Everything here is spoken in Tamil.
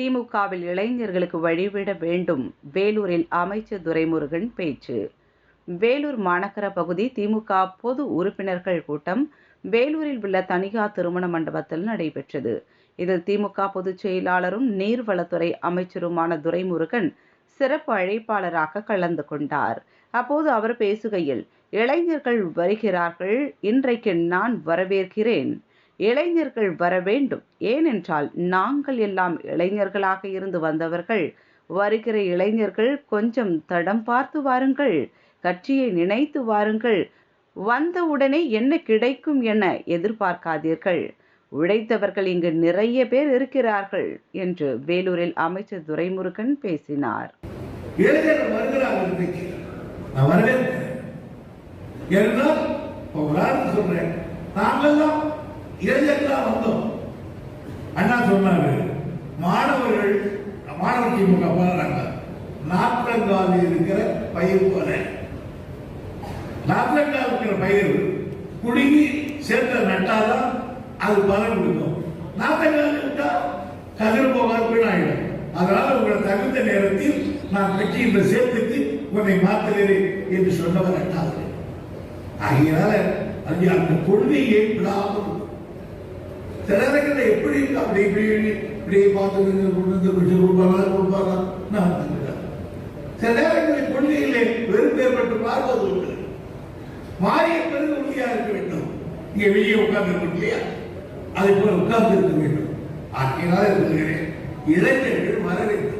திமுகவில் இளைஞர்களுக்கு வழிவிட வேண்டும். வேலூரில் அமைச்சர் துரைமுருகன் பேச்சு. வேலூர் மாநகர பகுதி திமுக பொது உறுப்பினர்கள் கூட்டம். வேலூரில் உள்ள தனியார் திருமண மண்டபத்தில் நடைபெற்றது. இதில் திமுக பொதுச் செயலாளரும் நீர்வளத்துறை அமைச்சருமான துரைமுருகன் சிறப்பு அழைப்பாளராக கலந்து கொண்டார். அப்போது அவர் பேசுகையில் இளைஞர்கள் வருகிறார்கள். இன்றைக்கு நான் வரவேற்கிறேன். இளைஞர்கள் வர வேண்டும். ஏனென்றால் நாங்கள் எல்லாம் இளைஞர்களாக இருந்து வந்தவர்கள். வருகிற இளைஞர்கள் கொஞ்சம் தடம் பார்த்து வாருங்கள். கட்சியை நினைத்து வாருங்கள். வந்தவுடனே என்ன கிடைக்கும் என எதிர்பார்க்காதீர்கள். உழைத்தவர்கள் இங்கு நிறைய பேர் இருக்கிறார்கள் என்று வேலூரில் அமைச்சர் துரைமுருகன் பேசினார். நான் வரவேற்கிறேன். இப்ப வந்தோம். அண்ணா சொன்னாரு மாணவர்கள் மாணவர் திமுக பாடுறாங்க நாற்றங்கால் இருக்கிற பயிர் போல. நாற்றங்கால் இருக்கிற பயிர் குடுங்கி சேர்த்த நட்டாதான் அது பலன் கொடுக்கும். நாற்றங்கால் விட்டா கதிர் போகாது வீணாயிடும். அதனால உங்களை தகுந்த நேரத்தில் நான் கட்சியின் சேர்த்துக்கு உன்னை மாத்துகிறேன் என்று சொன்னவர் அண்ணாது ஆகையினால அது அந்த கொள்கையை விடாமல் சில நேரங்களில் எப்படி அப்படி இப்படி இப்படி பார்த்து கொண்டு வந்து கொடுப்பாங்களா கொடுப்பாங்க கொடுப்பாங்க நான் சில நேரங்களில் கொள்கையிலே வெறுப்பு ஏற்பட்டு பார்ப்பது உண்டு. மாறிய பிறகு உறுதியாக இருக்க வேண்டும். இங்க வெளியே உட்கார்ந்து இருக்கும் இல்லையா? அதை போல உட்கார்ந்து இருக்க வேண்டும். ஆகையினால இருக்கிறேன் இளைஞர்கள் வரவேற்று